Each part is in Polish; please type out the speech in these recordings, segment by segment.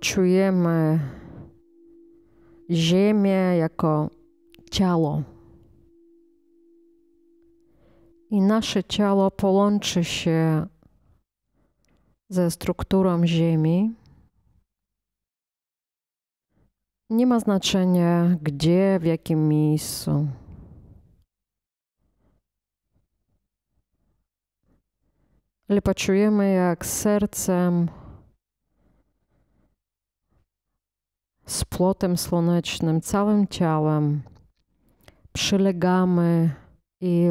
poczujemy Ziemię jako ciało. I nasze ciało połączy się ze strukturą Ziemi. Nie ma znaczenia gdzie, w jakim miejscu. Ale poczujemy, jak sercem z płotem słonecznym, całym ciałem przylegamy i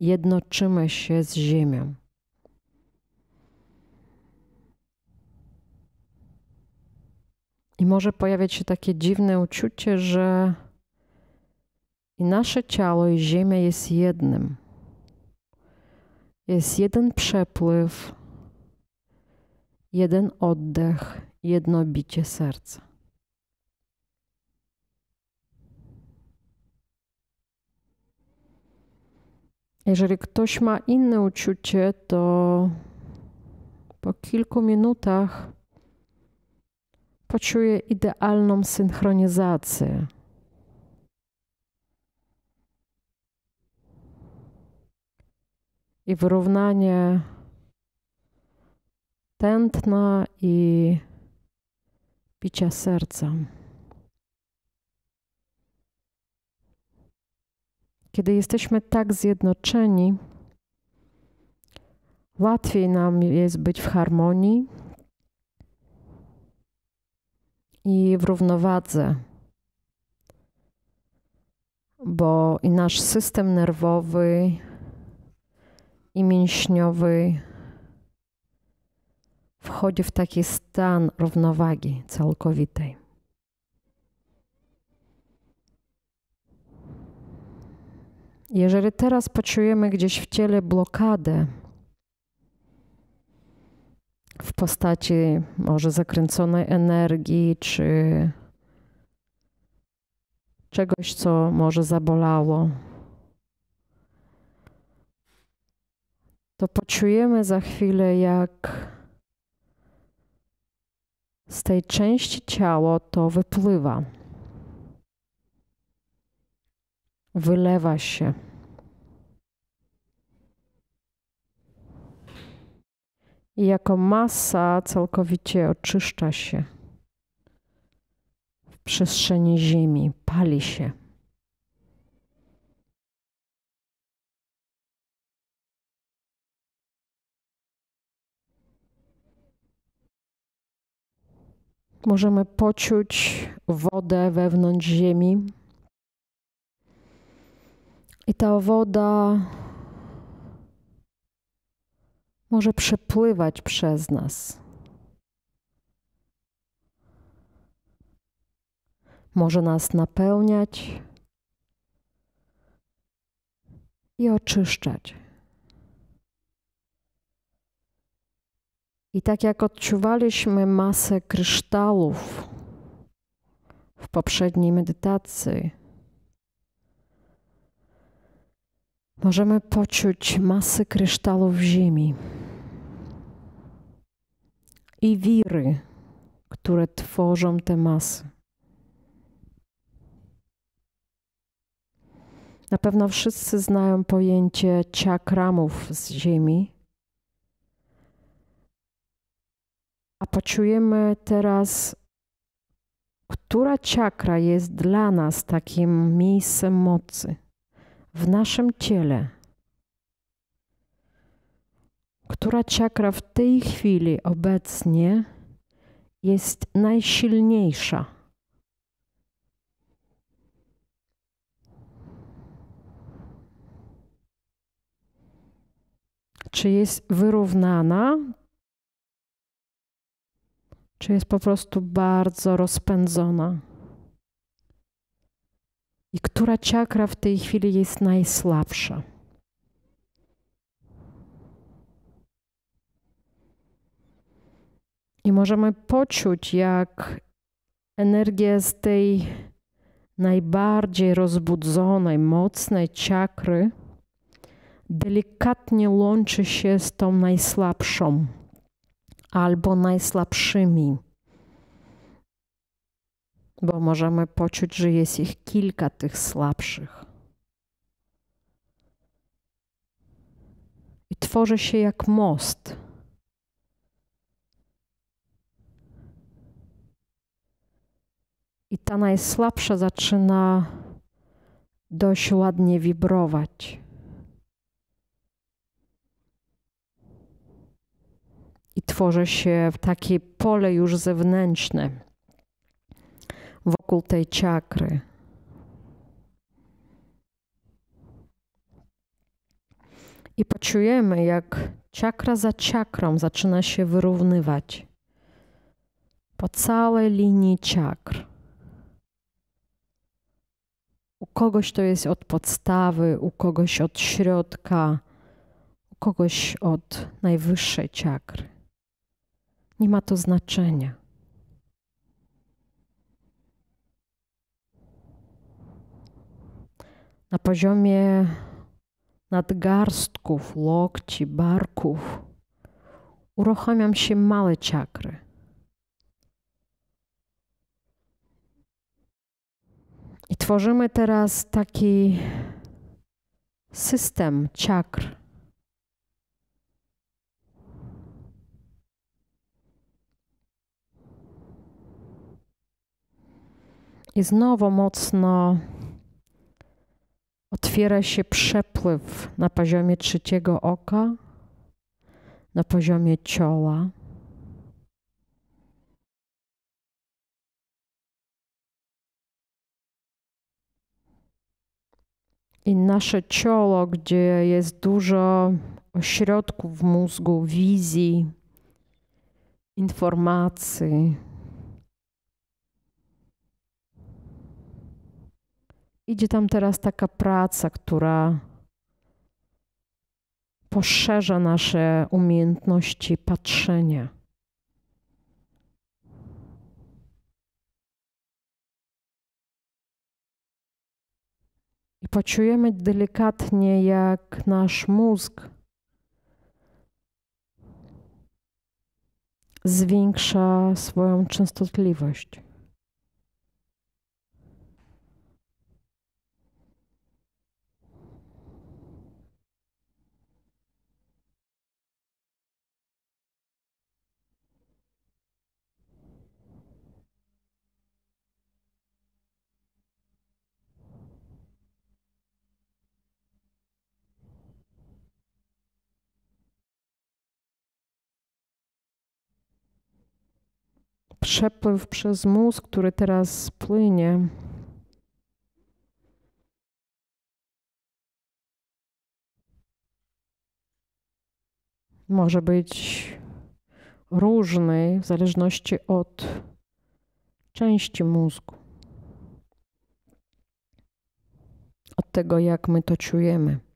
jednoczymy się z Ziemią. I może pojawiać się takie dziwne uczucie, że i nasze ciało, i Ziemia jest jednym. Jest jeden przepływ, jeden oddech, jedno bicie serca. Jeżeli ktoś ma inne uczucie, to po kilku minutach poczuje idealną synchronizację. I wyrównanie tętna i bicia serca. Kiedy jesteśmy tak zjednoczeni, łatwiej nam jest być w harmonii i w równowadze, bo i nasz system nerwowy i mięśniowy wchodzi w taki stan równowagi całkowitej. Jeżeli teraz poczujemy gdzieś w ciele blokadę w postaci może zakręconej energii, czy czegoś, co może zabolało, to poczujemy za chwilę, jak z tej części ciała to wypływa. Wylewa się. I jako masa całkowicie oczyszcza się w przestrzeni Ziemi, pali się. Możemy poczuć wodę wewnątrz Ziemi. I ta woda może przepływać przez nas. Może nas napełniać i oczyszczać. I tak jak odczuwaliśmy masę kryształów w poprzedniej medytacji, Możemy poczuć masę kryształów ziemi i wiry, które tworzą te masy. Na pewno wszyscy znają pojęcie czakramów z ziemi. A poczujemy teraz, która czakra jest dla nas takim miejscem mocy w naszym ciele, która czakra w tej chwili obecnie jest najsilniejsza. Czy jest wyrównana, czy jest po prostu bardzo rozpędzona? I która czakra w tej chwili jest najsłabsza. I możemy poczuć, jak energia z tej najbardziej rozbudzonej, mocnej czakry delikatnie łączy się z tą najsłabszą albo najsłabszymi. Bo możemy poczuć, że jest ich kilka tych słabszych. I tworzy się jak most. I ta najsłabsza zaczyna dość ładnie wibrować. I tworzy się takie pole już zewnętrzne wokół tej czakry. I poczujemy, jak czakra za czakrą zaczyna się wyrównywać po całej linii czakr. U kogoś to jest od podstawy, u kogoś od środka, u kogoś od najwyższej czakry. Nie ma to znaczenia. Na poziomie nadgarstków, lokci, barków uruchamiam się małe czakry. I tworzymy teraz taki system czakr. I znowu mocno otwiera się przepływ na poziomie trzeciego oka, na poziomie cioła. I nasze ciało, gdzie jest dużo ośrodków w mózgu, wizji, informacji, Idzie tam teraz taka praca, która poszerza nasze umiejętności patrzenia. I poczujemy delikatnie, jak nasz mózg zwiększa swoją częstotliwość. Przepływ przez mózg, który teraz płynie. Może być różny w zależności od części mózgu, od tego, jak my to czujemy.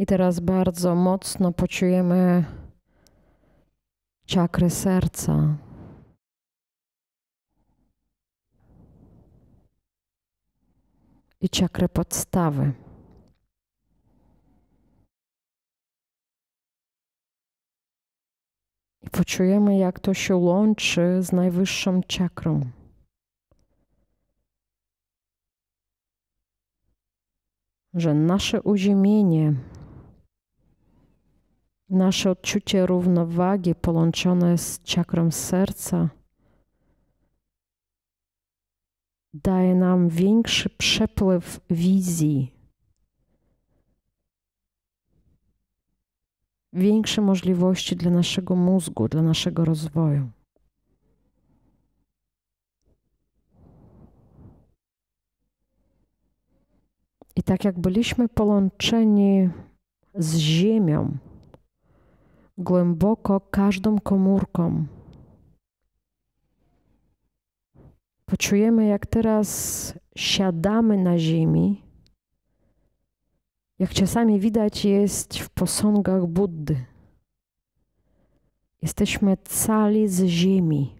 I teraz bardzo mocno poczujemy czakry serca. I czakrę podstawy. I poczujemy, jak to się łączy z najwyższą czakrą. Że nasze uziemienie nasze odczucie równowagi połączone z czakrą serca daje nam większy przepływ wizji, większe możliwości dla naszego mózgu, dla naszego rozwoju. I tak jak byliśmy połączeni z Ziemią, głęboko każdą komórką. Poczujemy, jak teraz siadamy na ziemi, jak czasami widać jest w posągach Buddy. Jesteśmy cali z ziemi.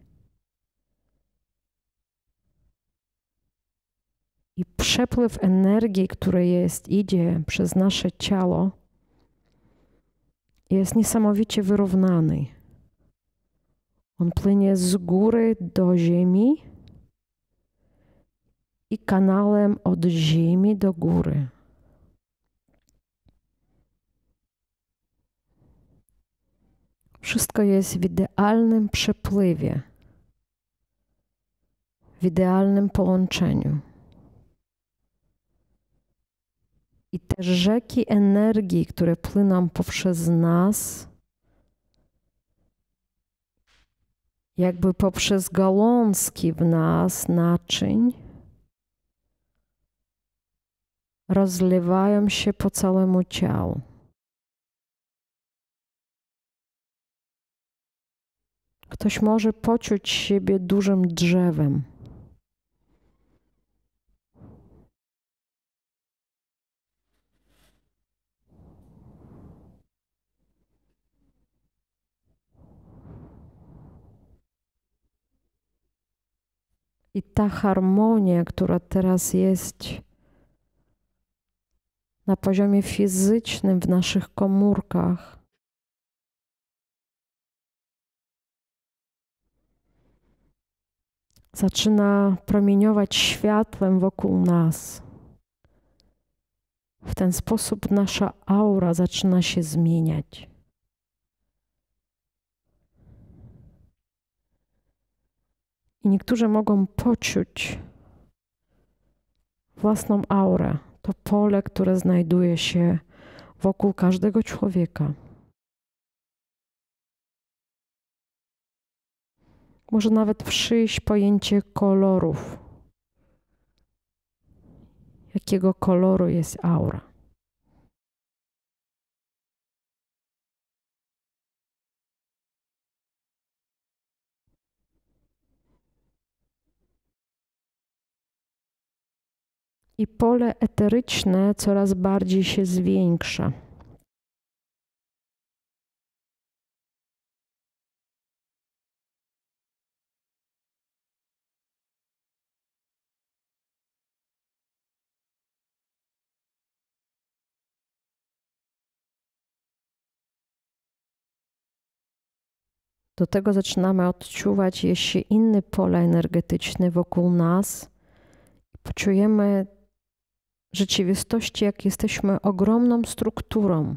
I przepływ energii, który jest, idzie przez nasze ciało, jest niesamowicie wyrównany. On płynie z góry do ziemi i kanałem od ziemi do góry. Wszystko jest w idealnym przepływie, w idealnym połączeniu. I te rzeki energii, które płyną poprzez nas, jakby poprzez gałązki w nas naczyń, rozlewają się po całemu ciału. Ktoś może poczuć siebie dużym drzewem. I ta harmonia, która teraz jest na poziomie fizycznym w naszych komórkach, zaczyna promieniować światłem wokół nas. W ten sposób nasza aura zaczyna się zmieniać. I niektórzy mogą poczuć własną aurę, to pole, które znajduje się wokół każdego człowieka. Może nawet przyjść pojęcie kolorów. Jakiego koloru jest aura? I pole eteryczne coraz bardziej się zwiększa. Do tego zaczynamy odczuwać jeszcze inny pole energetyczne wokół nas. Poczujemy rzeczywistości, jak jesteśmy ogromną strukturą.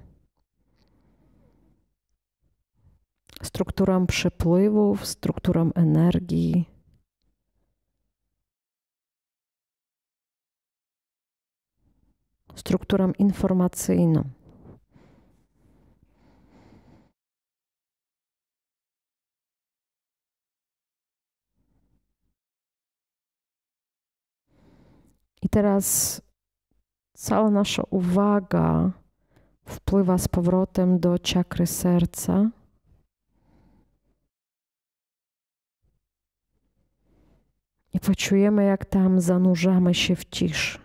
Strukturą przepływów, strukturą energii. Strukturą informacyjną. I teraz cała nasza uwaga wpływa z powrotem do czakry serca. I poczujemy, jak tam zanurzamy się w ciszy.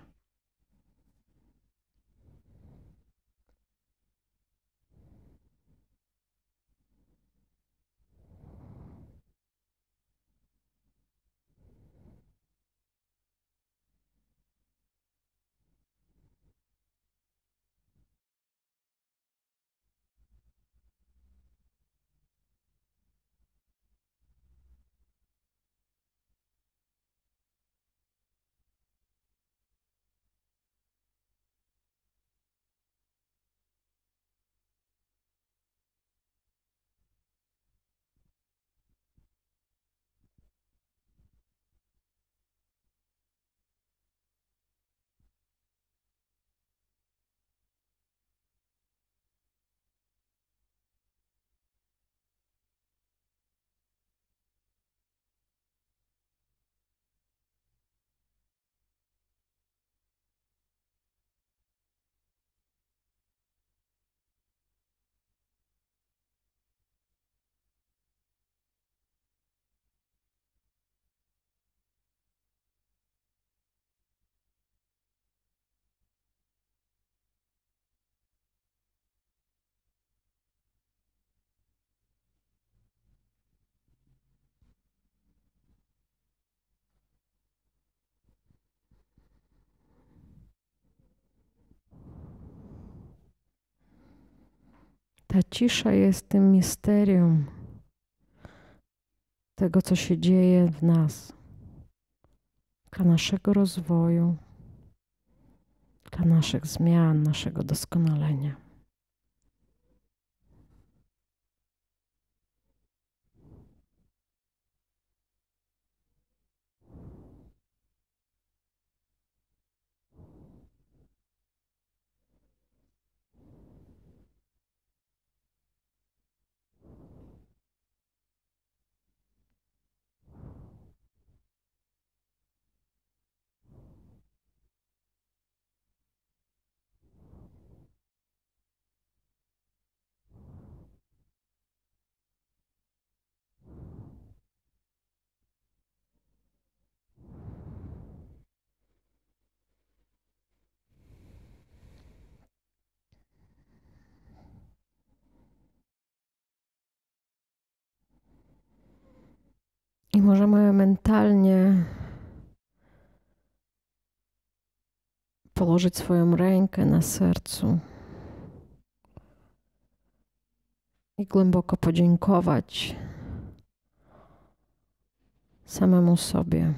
Ta cisza jest tym misterium tego, co się dzieje w nas, dla naszego rozwoju, dla naszych zmian, naszego doskonalenia. I możemy mentalnie położyć swoją rękę na sercu i głęboko podziękować samemu sobie.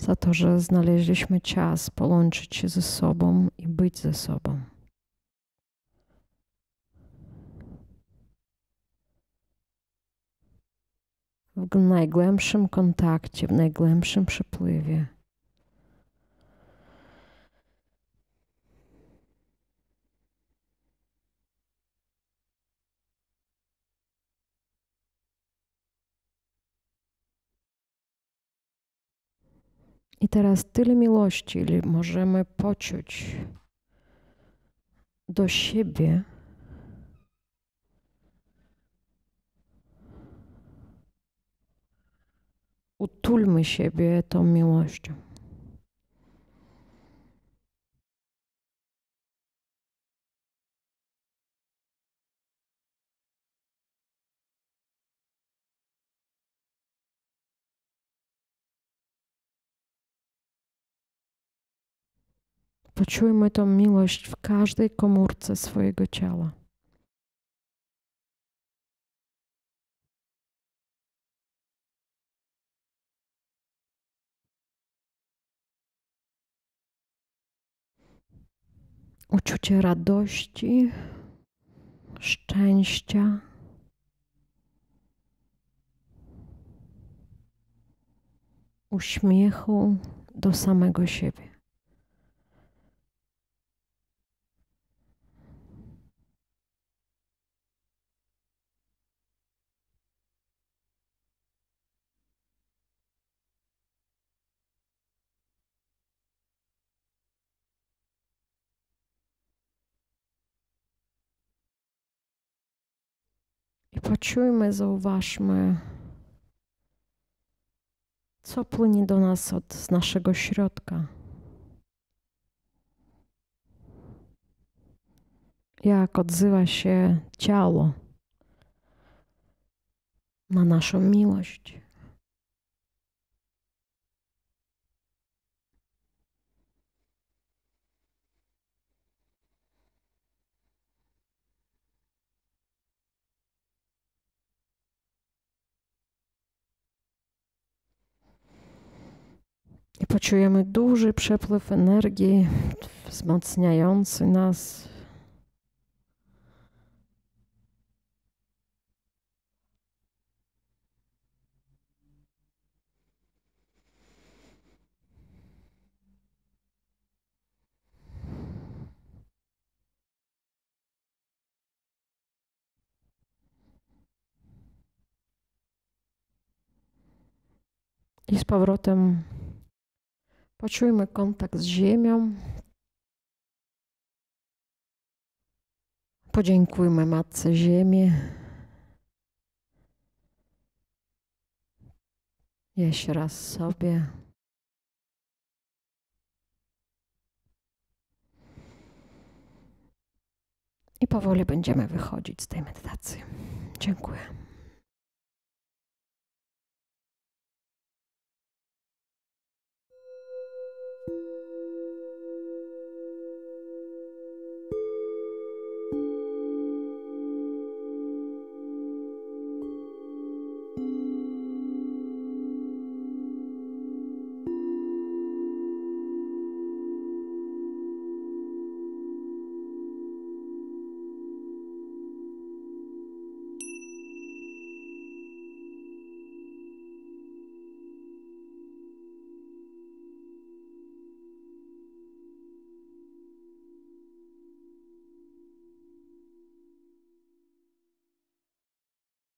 Za to, że znaleźliśmy czas połączyć się ze sobą i być ze sobą. W najgłębszym kontakcie, w najgłębszym przepływie. I teraz tyle miłości, ile możemy poczuć do siebie. Utulmy siebie tą miłością. Poczujmy tą miłość w każdej komórce swojego ciała. Uczucie radości, szczęścia. Uśmiechu do samego siebie. I poczujmy, zauważmy, co płynie do nas od z naszego środka. Jak odzywa się ciało na naszą miłość. I poczujemy duży przepływ energii wzmacniający nas. I z powrotem Poczujmy kontakt z Ziemią. Podziękujmy Matce Ziemi. Jeszcze raz sobie. I powoli będziemy wychodzić z tej medytacji. Dziękuję.